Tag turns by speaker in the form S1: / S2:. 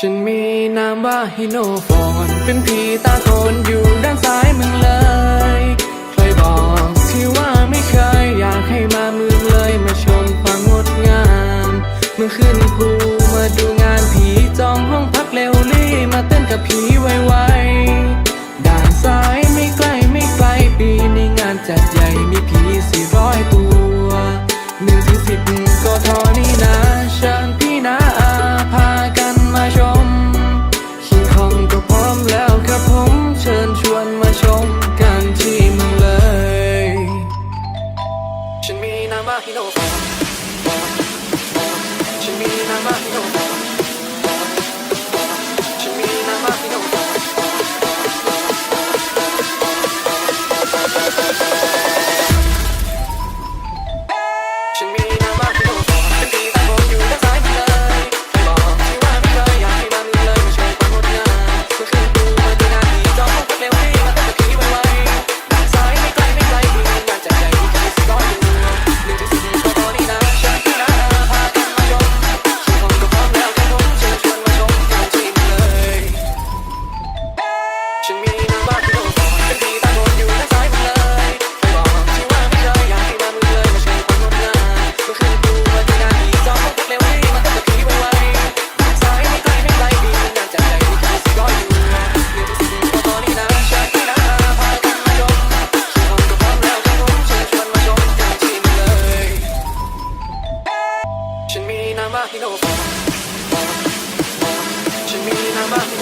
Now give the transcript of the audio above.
S1: ฉันมีนามว่าฮิโนฟนเป็นผีตาโทนอยู่ด้านซ้ายมึงเลย ใครบอกที่ว่าไม่เคยอยากให้มามึงเลยมาชมความงดงามเมึงขึ้นภูมาดูงานผีจองห้องพักเร็วรี่มาเต้นกับผีไวๆ ด้านซ้ายไม่ใกล้ไม่ไกลปีนี้งานจัดใหญ่มีผีสี่ร้อยตัว Chimina Mahino. Shin mi na mahino Shin mi na mahino